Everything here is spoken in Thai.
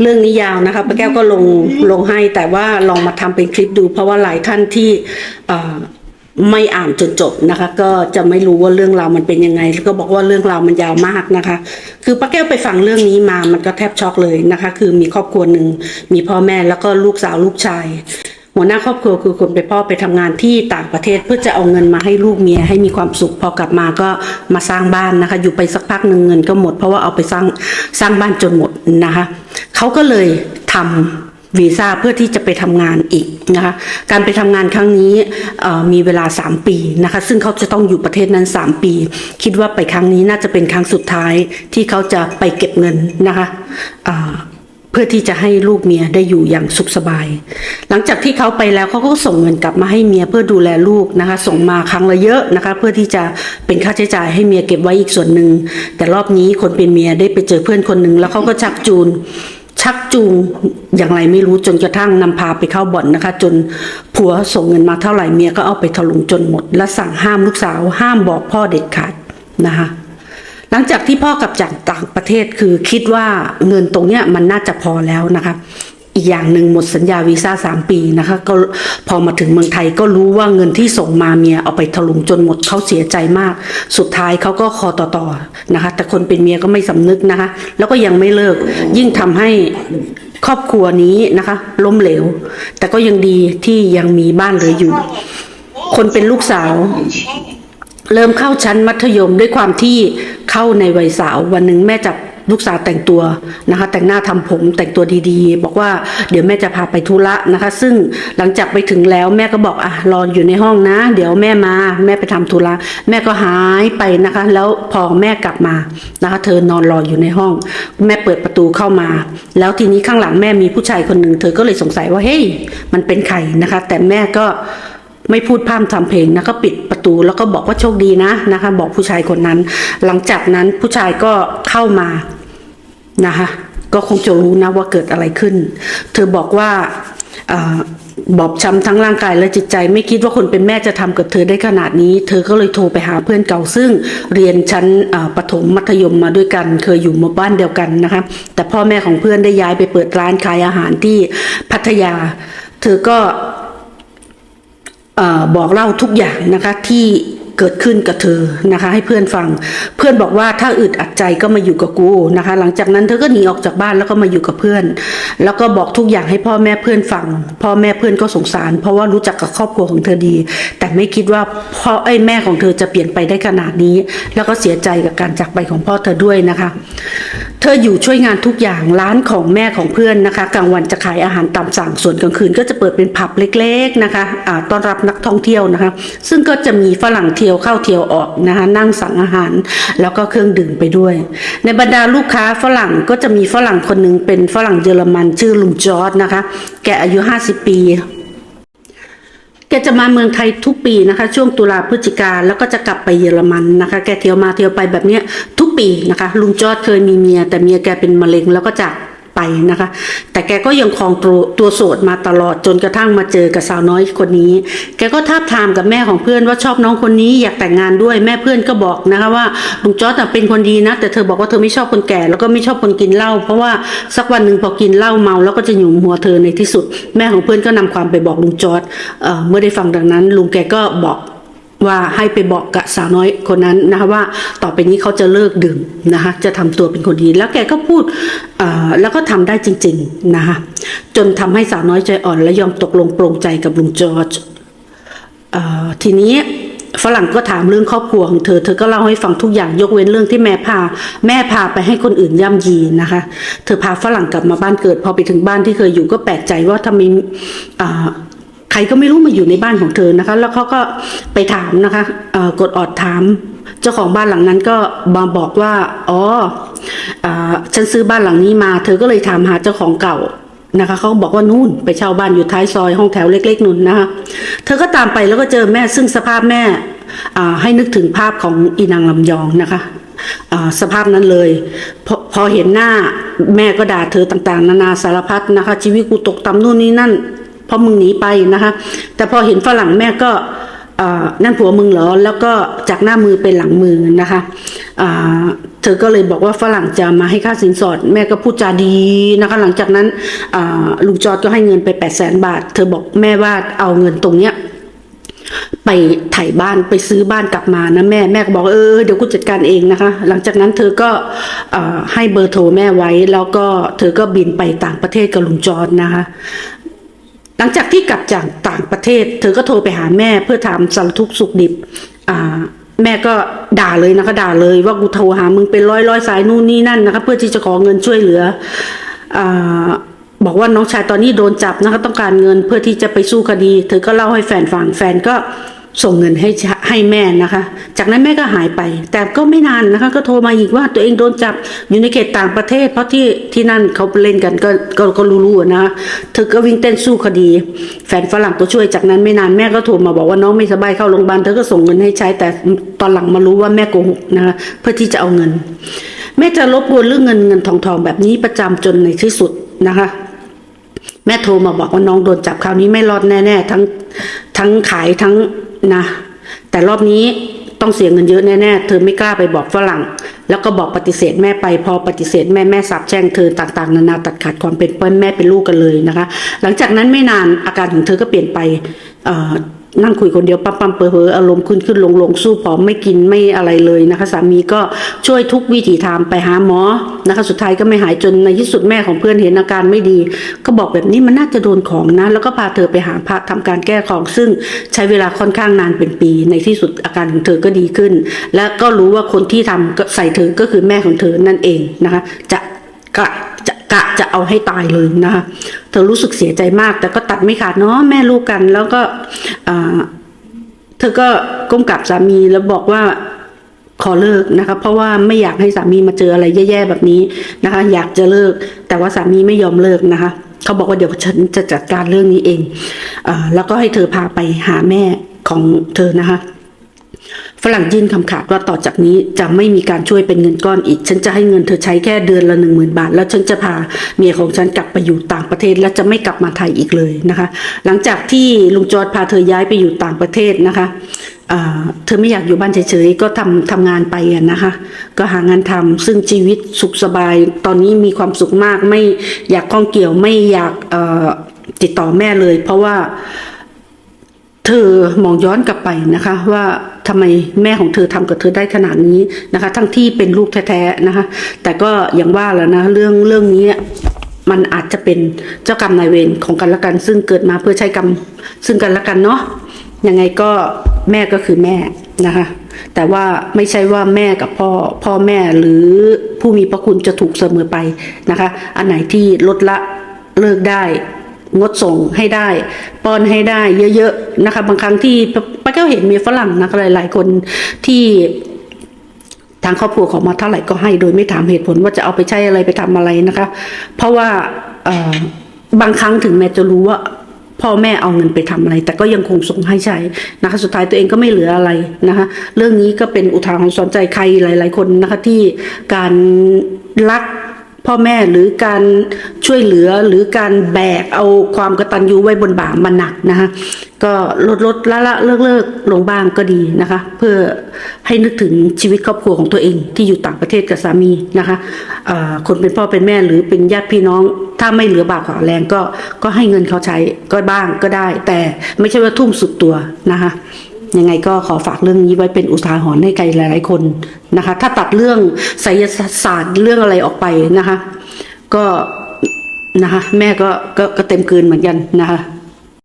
เรื่องนี้ยาวนะคะป้าแก้วก็ลงลงให้แต่ว่าลองมาทำเป็นคลิปดู เพราะว่าหลายท่านที่ไม่อ่านจนจบนะคะ ก็จะไม่รู้ว่าเรื่องราวมันเป็นยังไง แล้วก็บอกว่าเรื่องราวมันยาวมากนะคะ คือป้าแก้วไปฟังเรื่องนี้มามันก็แทบช็อกเลยนะคะ คือมีครอบครัวหนึ่งมีพ่อแม่แล้วก็ลูกสาวลูกชาย หัวหน้าครอบครัวคือคนเป็นพ่อไปทำงานที่ต่างประเทศเพื่อจะเอาเงินมาให้ลูกเมียให้มีความสุขพอกลับมาก็มาสร้างบ้านนะคะ อยู่ไปสักพักหนึ่งเงินก็หมด เพราะว่าเอาไปสร้างสร้างบ้านจนหมดนะคะเขาก็เลยทำวีซ่าเพื่อที่จะไปทำงานอีกนะคะ การไปทำงานครั้งนี้มีเวลา 3 ปีนะคะ ซึ่งเขาจะต้องอยู่ประเทศนั้น 3 ปี คิดว่าไปครั้งนี้น่าจะเป็นครั้งสุดท้ายที่เขาจะไปเก็บเงินนะคะ พื่อที่จะให้ลูกเมียได้อยู่อย่างสุขสบาย หลังจากที่เขาไปแล้วเขาก็ส่งเงินกลับมาให้เมียเพื่อดูแลลูกนะคะ ส่งมาครั้งละเยอะนะคะ เพื่อที่จะเป็นค่าใช้จ่ายให้เมียเก็บไว้อีกส่วนหนึ่งแต่รอบนี้คนเป็นเมียได้ไปเจอเพื่อนคนหนึ่งแล้วเขาก็ชักจูนชักจูงอย่างไรไม่รู้จนกระทั่งนำพาไปเข้าบ่อนนะคะ จนผัวส่งเงินมาเท่าไหร่เมียก็เอาไปถลุงจนหมด และสั่งห้ามลูกสาวห้ามบอกพ่อเด็ดขาดนะคะ ลังจากที่พ่อกลับจากต่างประเทศคือคิดว่าเงินตรงเนี้ยมันน่าจะพอแล้วนะคะอีกอย่างหนึ่งหมดสัญญาวีซ่าสามปีนะคะก็พอมาถึงเมืองไทยก็รู้ว่าเงินที่ส่งมาเมียเอาไปถลุงจนหมดเขาเสียใจมาก สุดท้ายเขาก็คอต่อต่อนะคะ แต่คนเป็นเมียก็ไม่สำนึกนะคะ แล้วก็ยังไม่เลิกยิ่งทำให้ครอบครัวนี้นะคะ ล้มเหลว แต่ก็ยังดีที่ยังมีบ้านเหลืออยู่ คนเป็นลูกสาว เริ่มเข้าชั้นมัธยมด้วยความที่เข้าในวัยสาววันหนึ่งแม่จับลูกสาวแต่งตัวนะคะ แต่งหน้าทำผมแต่งตัวดีๆ บอกว่าเดี๋ยวแม่จะพาไปธุระนะคะ ซึ่งหลังจากไปถึงแล้วแม่ก็บอกอะรออยู่ในห้องนะ เดี๋ยวแม่มาแม่ไปทำธุระแม่ก็หายไปนะคะ แล้วพอแม่กลับมานะคะ เธอนอนรออยู่ในห้อง แม่เปิดประตูเข้ามา แล้วทีนี้ข้างหลังแม่มีผู้ชายคนหนึ่งเธอก็เลยสงสัยว่าเฮ้ยมันเป็นใครนะคะ แต่แม่ก็ ไม่พูดพร่ำทำเพลงนะก็ปิดประตูแล้วก็บอกว่าโชคดีนะนะคะ บอกผู้ชายคนนั้น หลังจากนั้นผู้ชายก็เข้ามานะคะก็คงจะรู้นะว่าเกิดอะไรขึ้น เธอบอกว่าอบอบช้ำทั้งร่างกายและจิตใจ ไม่คิดว่าคนเป็นแม่จะทำกับเธอได้ขนาดนี้ เธอก็เลยโทรไปหาเพื่อนเก่าซึ่งเรียนชั้นประถมมัธยมมาด้วยกัน เคยอยู่หมู่บ้านเดียวกันนะคะแต่พ่อแม่ของเพื่อนได้ย้ายไปเปิดร้านขายอาหารที่พัทยา เธอก็ บอกเล่าทุกอย่างนะคะที่เกิดขึ้นกับเธอนะคะ ให้เพื่อนฟัง เพื่อนบอกว่าถ้าอึดอัดใจก็มาอยู่กับกูนะคะ หลังจากนั้นเธอก็หนีออกจากบ้านแล้วก็มาอยู่กับเพื่อน แล้วก็บอกทุกอย่างให้พ่อแม่เพื่อนฟัง พ่อแม่เพื่อนก็สงสาร เพราะว่ารู้จักกับครอบครัวของเธอดี แต่ไม่คิดว่าพ่อไอ้แม่ของเธอจะเปลี่ยนไปได้ขนาดนี้ แล้วก็เสียใจกับการจากไปของพ่อเธอด้วยนะคะ เธออยู่ช่วยงานทุกอย่างร้านของแม่ของเพื่อนนะคะ กลางวันจะขายอาหารตามสั่งส่วนกลางคืนก็จะเปิดเป็นผับเล็ก ๆนะคะอ่าต้อนรับนักท่องเที่ยวนะคะ ซึ่งก็จะมีฝรั่งเที่ยวเข้าเที่ยวออกนะคะนั่งสั่งอาหาร แล้วก็เครื่องดื่มไปด้วย ในบรรดาลูกค้าฝรั่งก็จะมีฝรั่งคนหนึ่งเป็นฝรั่งเยอรมันชื่อลุงจอร์ดนะคะ แกอายุ 50 ปี กจะมาเมืองไทยทุกปีนะคะ ช่วงตุลาพฤศจิกาแล้วก็จะกลับไปเยอรมันนะคะ แกเที่ยวมาเที่ยวไปแบบเนี้ยทุกปีนะคะ ลุงจอร์ดเคยมีเมีย แต่เมียแกเป็นมะเร็งแล้วก็จาก ไปนะคะ แต่แกก็ยังครองตัวตัวโสดมาตลอดจนกระทั่งมาเจอกับสาวน้อยคนนี้ แกก็ท้าบทามกับแม่ของเพื่อนว่าชอบน้องคนนี้อยากแต่งงานด้วยแม่เพื่อนก็บอกนะคะว่าลุงจอร์ดเป็นคนดีนะ แต่เธอบอกว่าเธอไม่ชอบคนแก่แล้วก็ไม่ชอบคนกินเหล้าเพราะว่าสักวันหนึ่งพอกินเหล้าเมาแล้วก็จะหยุมหัวเธอในที่สุด แม่ของเพื่อนก็นำความไปบอกลุงจอร์ดเเมื่อได้ฟังดังนั้น ลุงแกก็บอก ว่าให้ไปบอกกับสาวน้อยคนนั้นนะคะว่าต่อไปนี้เขาจะเลิกดื่มนะคะจะทำตัวเป็นคนดี แล้วแกก็พูดแล้วก็ทำได้จริงๆนะคะจนทำให้สาวน้อยใจอ่อน และยอมตกลงปรงใจกับลุงจอร์จทีนี้ฝรั่งก็ถามเรื่องครอบครัวของเธอ เธอก็เล่าให้ฟังทุกอย่างยกเว้นเรื่องที่แม่พา แม่พาไปให้คนอื่นย่ำยีนะคะ เธอพาฝรั่งกลับมาบ้านเกิด พอไปถึงบ้านที่เคยอยู่ก็แปลกใจว่าทำไมอ่า รก็ไม่รู้มาอยู่ในบ้านของเธอนะคะ แล้วเขาก็ไปถามนะคะกดออดถาม เจ้าของบ้านหลังนั้นก็มาบอกว่าอ๋ออฉันซื้อบ้านหลังนี้มา เธอก็เลยถามหาเจ้าของเก่านะคะเขาบอกว่านู่นไปเช่าบ้านอยู่ท้ายซอยห้องแถวเล็ก ๆนู่นนะคะเธอก็ตามไปแล้วก็เจอแม่ซึ่งสภาพแม่ให้นึกถึงภาพของอีนางลำยองนะคะสภาพนั้นเลยพอพอเห็นหน้าแม่ก็ด่าเธอต่างๆ นานาสารพัดนะคะ ชีวิตกูตกต่ำนู่นนี่นั่น พราะมึงหนีไปนะคะ แต่พอเห็นฝรั่งแม่ก็นั่นผัวมึงเหรอ แล้วก็จากหน้ามือเป็นหลังมือนะคะเธอก็เลยบอกว่าฝรั่งจะมาให้ค่าสินสอด แม่ก็พูดจาดีนะคะ หลังจากนั้นลุงจอร์ดก็ให้เงินไป8 0 0แสนบาท เธอบอกแม่ว่าเอาเงินตรงเนี้ยไปถ่ายบ้านไปซื้อบ้านกลับมานะแม่แม่ก็บอกเออเดี๋ยวกูจัดการเองนะคะ หลังจากนั้นเธอก็อให้เบอร์โทรแม่ไว้ แล้วก็เธอก็บินไปต่างประเทศกับลุงจอร์ดนะคะ หลังจากที่กลับจากต่างประเทศ เธอก็โทรไปหาแม่เพื่อถามสารทุกสุขดิบอ่าแม่ก็ด่าเลยนะคะด่าเลยว่ากูโทรหามึงเป็นร้อยร้อยสายนู่นนี่นั่นนะคะเพื่อที่จะขอเงินช่วยเหลืออ่าบอกว่าน้องชายตอนนี้โดนจับนะคะต้องการเงินเพื่อที่จะไปสู้คดี เธอก็เล่าให้แฟนฟังแฟนก็ ส่งเงินให้ให้แม่นะคะ จากนั้นแม่ก็หายไป แต่ก็ไม่นานนะคะ ก็โทรมาอีกว่าตัวเองโดนจับอยู่ในเขตต่างประเทศ เพราะที่ที่นั่นเขาเล่นกันก็ก็ก็รู้ๆอะนะเธอก็วิ่งเต้นสู้คดี แฟนฝรั่งก็ช่วยจากนั้นไม่นานแม่ก็โทรมาบอกว่าน้องไม่สบายเข้าโรงพยาบาลเธอก็ส่งเงินให้ใช้ แต่ตอนหลังมารู้ว่าแม่โกหกนะคะเพื่อที่จะเอาเงิน แม่จะรบกวนเรื่องเงินเงินทองทองแบบนี้ประจำจนในที่สุดนะคะแม่โทรมาบอกว่าน้องโดนจับคราวนี้ไม่รอดแน่ๆทั้งทั้งขายทั้ง นะ แต่รอบนี้ต้องเสียเงินเยอะแน่ๆ เธอไม่กล้าไปบอกฝรั่ง แล้วก็บอกปฏิเสธแม่ไปพอปฏิเสธแม่แม่สับแช่งเธอต่างๆ นานาตัดขาดความเป็นพ่อแม่เป็นลูกกันเลยนะคะ หลังจากนั้นไม่นานอาการของเธอก็เปลี่ยนไปเอ่อ นั่งคุยคนเดียวปั๊มปั๊มเปอเออารมณ์ขึ้นขึ้นลงลงสู้ผอมไม่กินไม่อะไรเลยนะคะสามีก็ช่วยทุกวิถีทางไปหาหมอนะคะ สุดท้ายก็ไม่หายจนในที่สุดแม่ของเพื่อนเห็นอาการไม่ดี ก็บอกแบบนี้มันน่าจะโดนของนะ แล้วก็พาเธอไปหาพระทำการแก้ของ ซึ่งใช้เวลาค่อนข้างนานเป็นปี ในที่สุดอาการของเธอก็ดีขึ้น และก็รู้ว่าคนที่ทำก็ใส่เธอก็คือแม่ของเธอนั่นเองนะคะ จะกะจะ กะจะเอาให้ตายเลยนะคะเธอรู้สึกเสียใจมาก แต่ก็ตัดไม่ขาดเนาะแม่ลูกกัน แล้วก็เธอก็ก้มกับสามีแล้วบอกว่าขอเลิกนะคะ เพราะว่าไม่อยากให้สามีมาเจออะไรแย่ๆแบบนี้นะคะ อยากจะเลิก แต่ว่าสามีไม่ยอมเลิกนะคะเขาบอกว่าเดี๋ยวฉันจะจัดการเรื่องนี้เองอแล้วก็ให้เธอพาไปหาแม่ของเธอนะคะ ฝรั่งยื่นคำขาดว่าต่อจากนี้จะไม่มีการช่วยเป็นเงินก้อนอีก ฉันจะให้เงินเธอใช้แค่เดือนละหนึ่งหมื่นบาท แล้วฉันจะพาเมียของฉันกลับไปอยู่ต่างประเทศ และจะไม่กลับมาไทยอีกเลยนะคะ หลังจากที่ลุงจอร์ดพาเธอย้ายไปอยู่ต่างประเทศนะคะเธอไม่อยากอยู่บ้านเฉยๆ ก็ทำทำงานไปนะคะ ก็หางานทำซึ่งชีวิตสุขสบาย ตอนนี้มีความสุขมากไม่อยากข้องเกี่ยวไม่อยากติดต่อแม่เลย เพราะว่าเธอมองย้อนกลับไปนะคะว่า ทำไมแม่ของเธอทำกับเธอได้ขนาดนี้นะคะ ทั้งที่เป็นลูกแท้ๆนะคะ แต่ก็อย่างว่าแล้วนะเรื่องเรื่องนี้มันอาจจะเป็นเจ้ากรรมนายเวรของกันและกัน ซึ่งเกิดมาเพื่อใช้กรรมซึ่งกันและกันเนาะยังไงก็แม่ก็คือแม่นะคะ แต่ว่าไม่ใช่ว่าแม่กับพ่อพ่อแม่หรือผู้มีพระคุณจะถูกเสมอไปนะคะ อันไหนที่ลดละเลิกได้ งดส่งให้ได้ ป้อนให้ได้เยอะๆนะคะ บางครั้งที่ เห็นมีฝรั่งนะคะหลายๆคนที่ทางครอบครัวของมาเท่าไหร่ก็ให้ โดยไม่ถามเหตุผลว่าจะเอาไปใช้อะไรไปทำอะไรนะคะ เพราะว่าบางครั้งถึงแม้จะรู้ว่าพ่อแม่เอาเงินไปทำอะไร แต่ก็ยังคงส่งให้ใช้นะคะ สุดท้ายตัวเองก็ไม่เหลืออะไรนะคะ เรื่องนี้ก็เป็นอุทาหรณ์สอนใจใครหลาย ๆ คนนะคะที่การรัก พ่อแม่หรือการช่วยเหลือหรือการแบกเอาความกระตัญญูไว้บนบ่ามันหนักนะคะก็ลดลดละละเลิกเลิกลงบ้างก็ดีนะคะ เพื่อให้นึกถึงชีวิตครอบครัวของตัวเองที่อยู่ต่างประเทศกับสามีนะคะคนเป็นพ่อเป็นแม่หรือเป็นญาติพี่น้อง ถ้าไม่เหลือบากขวาแรงก็ก็ให้เงินเขาใช้ก็บ้างก็ได้ แต่ไม่ใช่ว่าทุ่มสุดตัวนะคะ ยังไงก็ขอฝากเรื่องนี้ไว้เป็นอุทาหรณ์ให้ใครหลาย ๆ คนนะคะ ถ้าตัดเรื่องไสยศาสตร์เรื่องอะไรออกไปนะคะ ก็นะคะ แม่ก็ก็ก็เต็มเกินเหมือนกันนะคะ